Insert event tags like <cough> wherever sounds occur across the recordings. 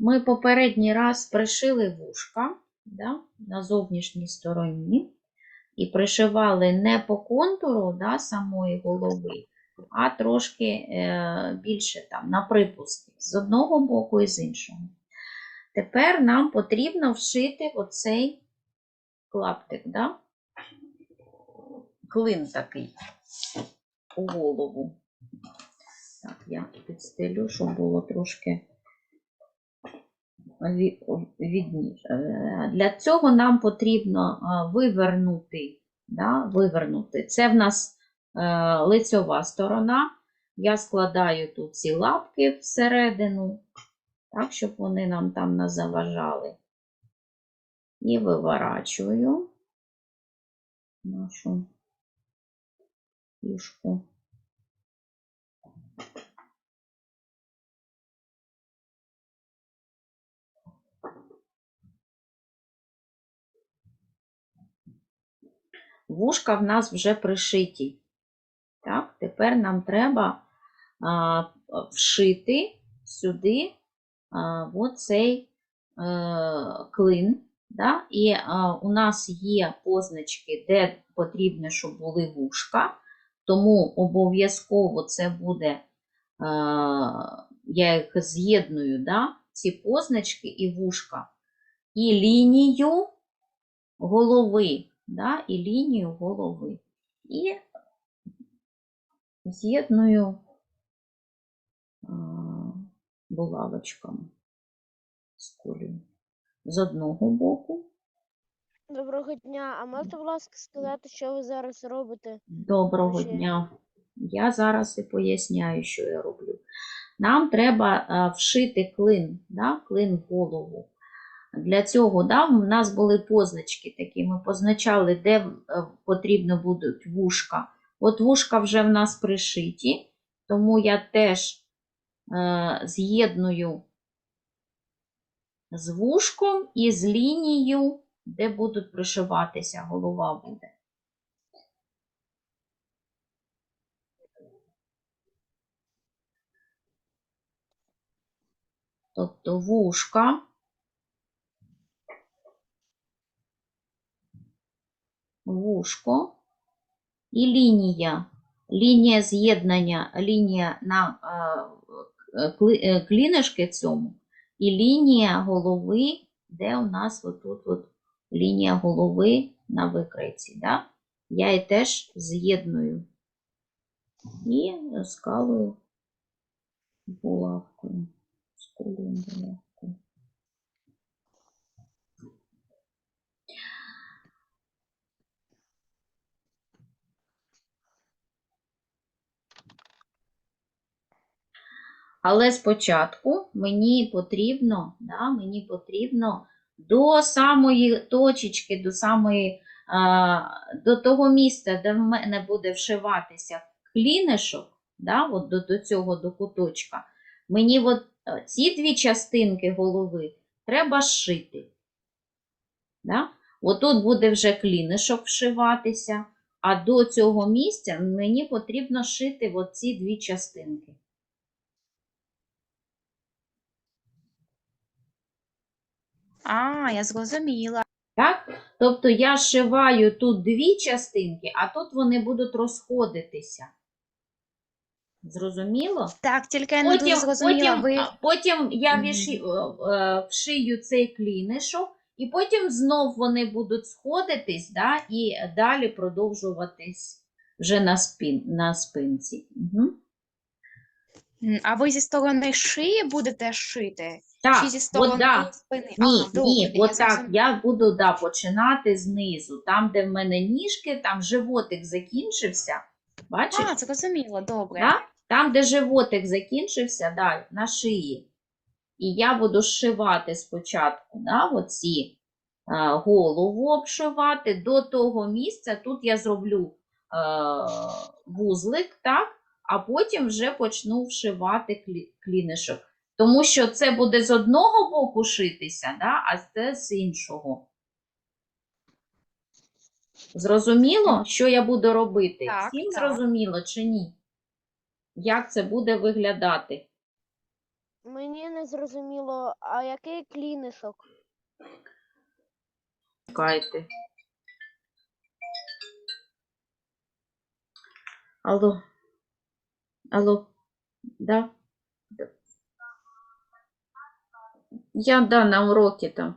Ми попередній раз пришили вушка да, на зовнішній стороні і пришивали не по контуру да, самої голови, а трошки е, більше там, на припуски з одного боку і з іншого. Тепер нам потрібно вшити оцей клаптик, да? клин такий у голову. Так, я підстелю, щоб було трошки Для цього нам потрібно вивернути. Да? вивернути. Це в нас е, лицьова сторона. Я складаю тут ці лапки всередину, так, щоб вони нам там не заважали. І виворачую нашу фішку. Вушка в нас вже пришиті. Так, тепер нам треба а, вшити сюди а, оцей е, клин. Да? І а, у нас є позначки, де потрібно, щоб були вушка, тому обов'язково це буде, а, я їх з'єдную, да? ці позначки і вушка, і лінію голови, да? і лінію голови. І з'єдную булавочками з кулею. З одного боку. Доброго дня. А можете, будь ласка, сказати, що ви зараз робите? Доброго Ще. дня. Я зараз і поясняю, що я роблю. Нам треба а, вшити клин, да? клин в голову. Для цього да, в нас були позначки такі. Ми позначали, де е, потрібно будуть вушка. От вушка вже в нас пришиті, тому я теж е, з'єдную з вушком і з лінією, де будуть пришиватися, голова буде. Тобто вушка. Вушко і лінія. Лінія з'єднання, лінія на е, е, клінишки цьому, і лінія голови, де у нас отут от лінія голови на викриці. Да? Я її теж з'єдную і скалую булавкою. Сколюю булавкою. Але спочатку мені потрібно, да, мені потрібно до самої точечки, до самої, а, до того місця, де в мене буде вшиватися клінишок, да, от до, до цього до куточка, мені от е, ці дві частинки голови треба зшити. Да? Отут буде вже клінишок вшиватися, а до цього місця мені потрібно шити от ці дві частинки. А, я зрозуміла. Так? Тобто я зшиваю тут дві частинки, а тут вони будуть розходитися. Зрозуміло? Так, тільки я не дуже зрозуміла. потім, Ви... потім я віші, е, е, вшию цей клінишок, і потім знов вони будуть сходитись да, і далі продовжуватись вже на, спін, на спинці. Угу. А ви зі сторони шиї будете шити? Так, Чи зі от сторони да. спини? Ні, а, добре, ні, я от я буду да, починати знизу. Там, де в мене ніжки, там животик закінчився. Бачиш? А, зрозуміло, добре. Да? Там, де животик закінчився, да, на шиї. І я буду зшивати спочатку да, оці е, голову обшивати до того місця. Тут я зроблю е, вузлик, так? А потім вже почну вшивати клінишок. Тому що це буде з одного боку шитися, да, а це з іншого. Зрозуміло, що я буду робити? Так, Всім так. зрозуміло чи ні? Як це буде виглядати? Мені не зрозуміло, а який клінишок? Чекайте. Алло. Алло. Да? Я, да, на уроке там.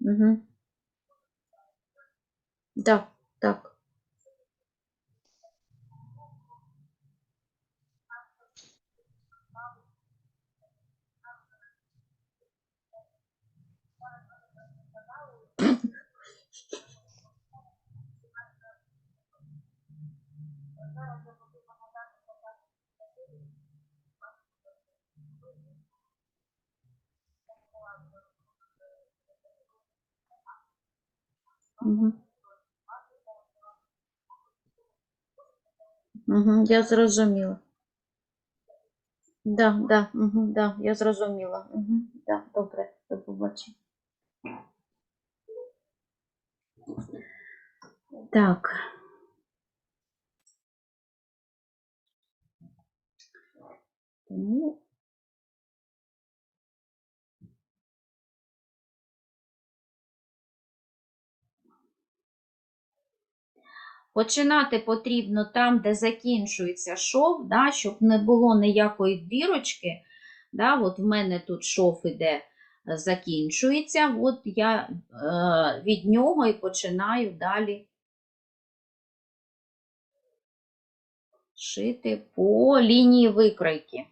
Угу. Да, так. Угу. Угу, я зрозуміла. Да, да, угу, да, я зрозуміла. Угу, да, добре, до побачення. Так. Тому Починати потрібно там, де закінчується шов, да, щоб не було ніякої дірочки. Да, от в мене тут шов іде, е, закінчується, от я е, від нього і починаю далі шити по лінії викройки.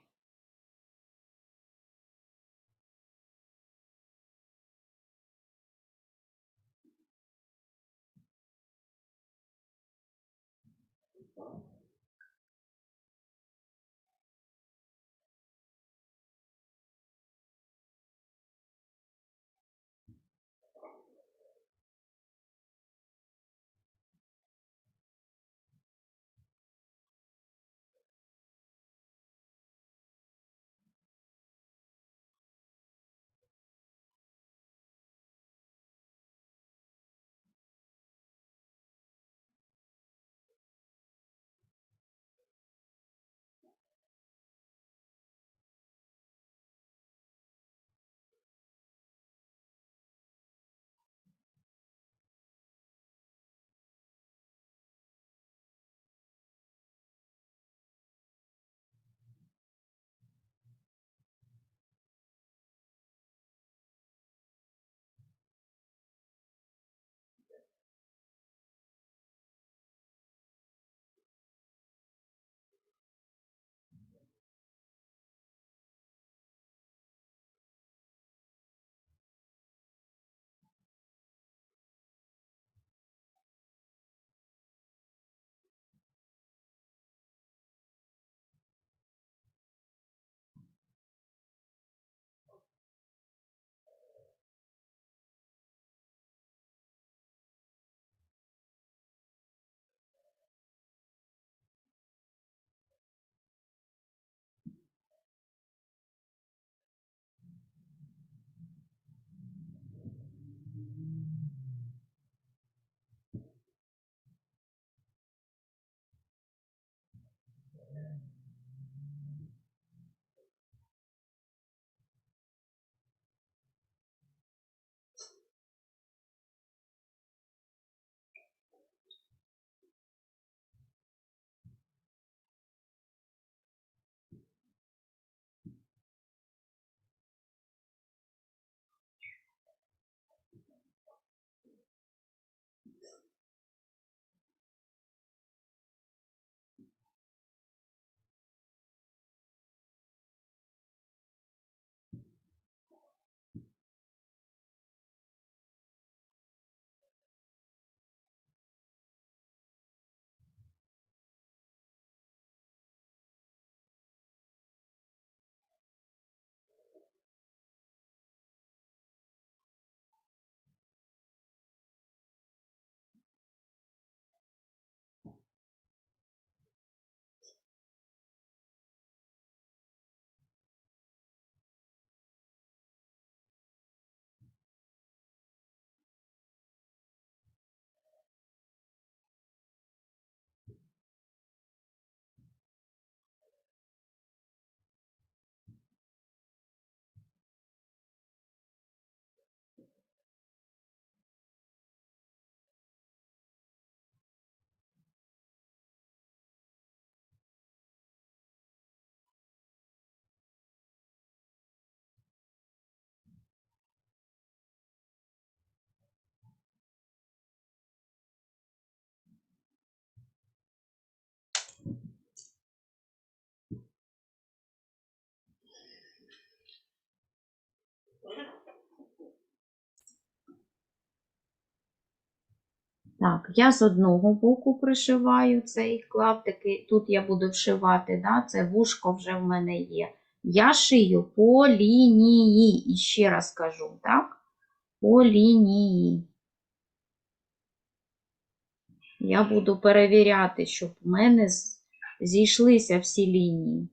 Так, я з одного боку пришиваю цей клаптик, тут я буду вшивати, да? це вушко вже в мене є. Я шию по лінії, і ще раз кажу, так? По лінії. Я буду перевіряти, щоб в мене зійшлися всі лінії.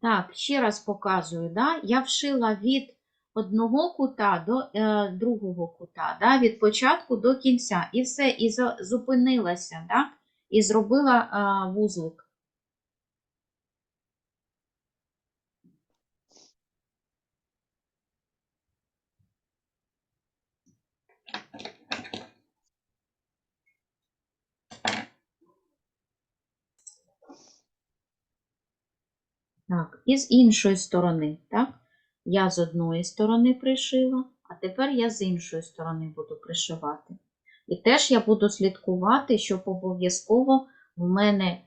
Так, ще раз показую, да? я вшила від одного кута до е, другого кута, да? від початку до кінця. І все, і зупинилася, да? і зробила е, вузлик. Так, і з іншої сторони, так? Я з одної сторони пришила, а тепер я з іншої сторони буду пришивати. І теж я буду слідкувати, щоб обов'язково в мене е,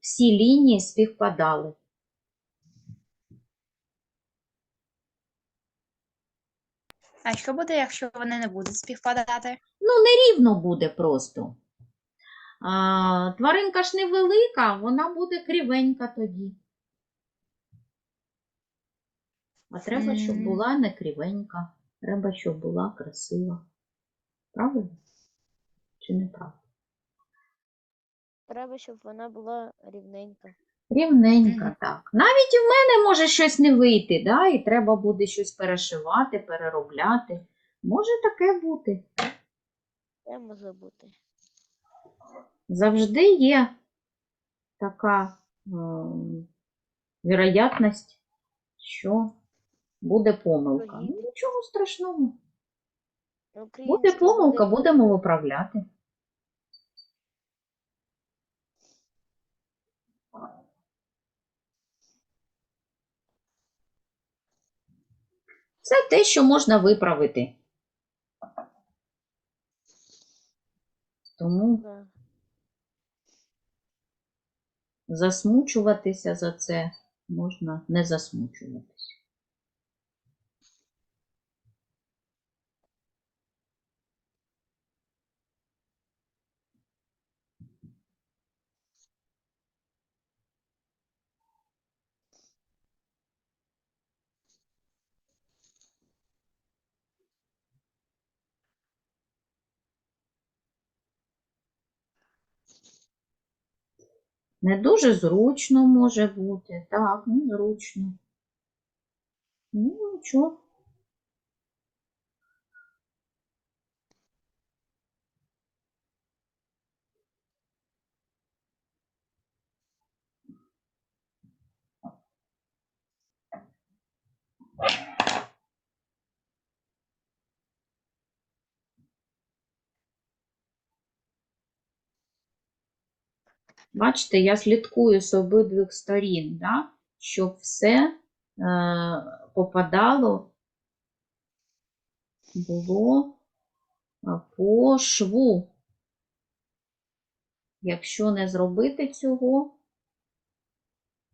всі лінії співпадали. А що буде, якщо вони не будуть співпадати? Ну, нерівно буде просто. А, тваринка ж невелика, вона буде кривенька тоді. А треба, щоб була не кривенька. Треба, щоб була красива. Правильно? Чи не правда? Треба, щоб вона була рівненька. Рівненька, Мгм. так. Навіть в мене може щось не вийти, да? і треба буде щось перешивати, переробляти. Може таке бути. Це може бути. Завжди є така ем, віроятність, що буде помилка. Ну, Нічого страшного. Буде помилка, будемо виправляти. Це те, що можна виправити. Тому засмучуватися за це, можна не засмучуватися. Не дуже зручно може бути. Так, незручно. Ну, нічого. Бачите, я слідкую з обидвих сторін, да? щоб все е, попадало, було е, по шву. Якщо не зробити цього,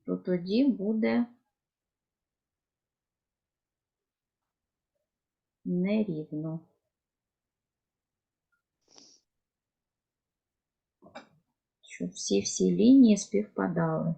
то тоді буде нерівно. Щоб всі-всі лінії співпадали.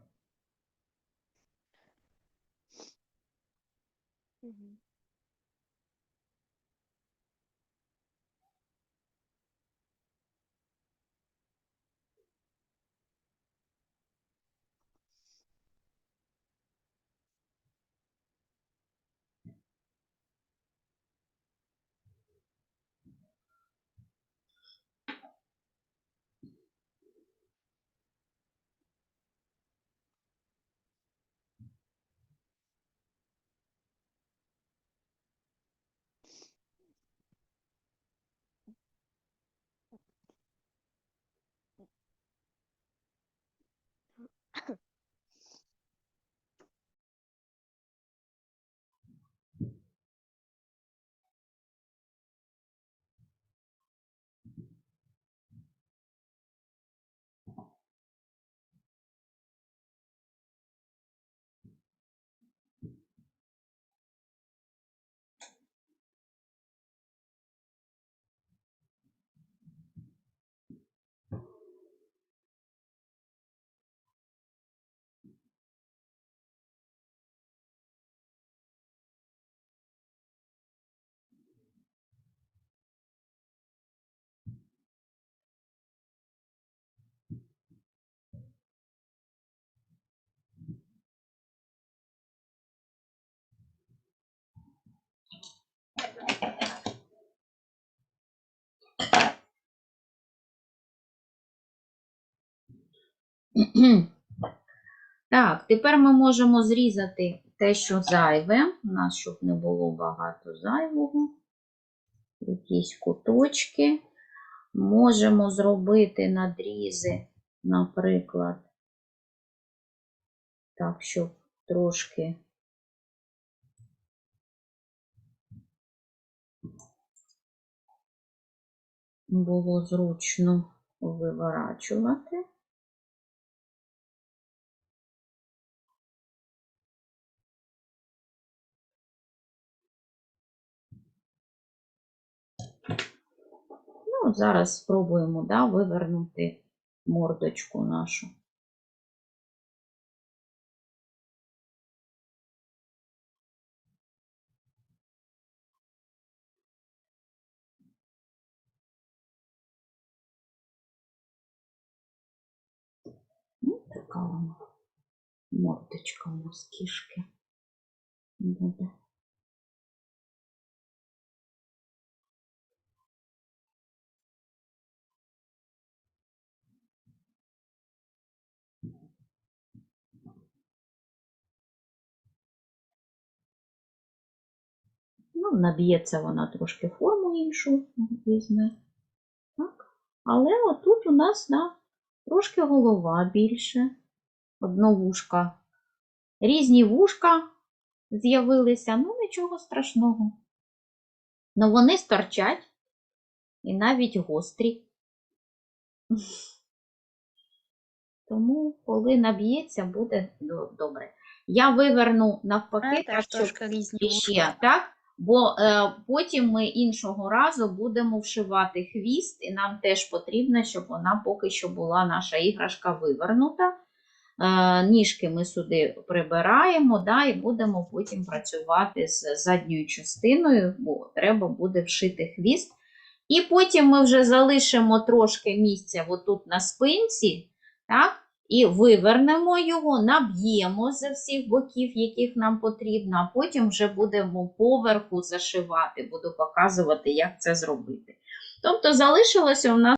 <clears throat> Так, тепер ми можемо зрізати те, що зайве. У нас, щоб не було багато зайвого. Якісь куточки. Можемо зробити надрізи, наприклад, так, щоб трошки було зручно виворачувати. Ну, зараз спробуємо да, вивернути мордочку нашу. Ну, така вона мордочка у нас кішки буде. Ну, наб'ється вона трошки форму іншу візьме. Так. Але отут у нас да, трошки голова більше. Одно вушка. Різні вушка з'явилися, ну нічого страшного. Ну вони сторчать і навіть гострі. Тому, коли наб'ється, буде добре. Я виверну навпаки, мене так, щоб різні ще, так? Бо е, потім ми іншого разу будемо вшивати хвіст, і нам теж потрібно, щоб вона поки що була наша іграшка вивернута. Е, ніжки ми сюди прибираємо, да, і будемо потім працювати з задньою частиною, бо треба буде вшити хвіст. І потім ми вже залишимо трошки місця отут на спинці, так? І вивернемо його, наб'ємо з всіх боків, яких нам потрібно, а потім вже будемо поверху зашивати, буду показувати, як це зробити. Тобто залишилося у нас